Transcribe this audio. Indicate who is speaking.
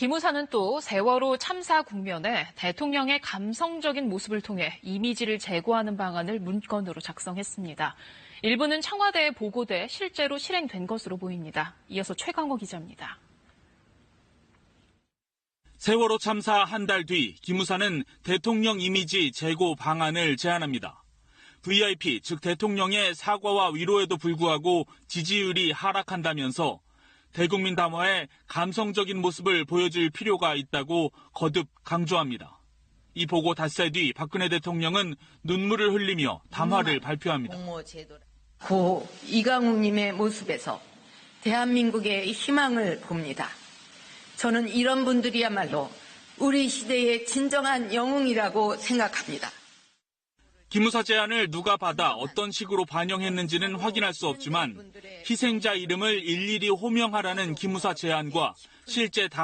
Speaker 1: 기무사는 또 세월호 참사 국면에 대통령의 감성적인 모습을 통해 이미지를 제고하는 방안을 문건으로 작성했습니다. 일부는 청와대에 보고돼 실제로 실행된 것으로 보입니다. 이어서 최강호 기자입니다.
Speaker 2: 세월호 참사 한 달 뒤 기무사는 대통령 이미지 제고 방안을 제안합니다. VIP, 즉 대통령의 사과와 위로에도 불구하고 지지율이 하락한다면서 대국민 담화에 감성적인 모습을 보여줄 필요가 있다고 거듭 강조합니다. 이 보고 닷새 뒤 박근혜 대통령은 눈물을 흘리며 담화를 발표합니다.
Speaker 3: 고 이강욱님의 모습에서 대한민국의 희망을 봅니다. 저는 이런 분들이야말로 우리 시대의 진정한 영웅이라고 생각합니다.
Speaker 2: 기무사 제안을 누가 받아 어떤 식으로 반영했는지는 확인할 수 없지만 희생자 이름을 일일이 호명하라는 기무사 제안과 실제 당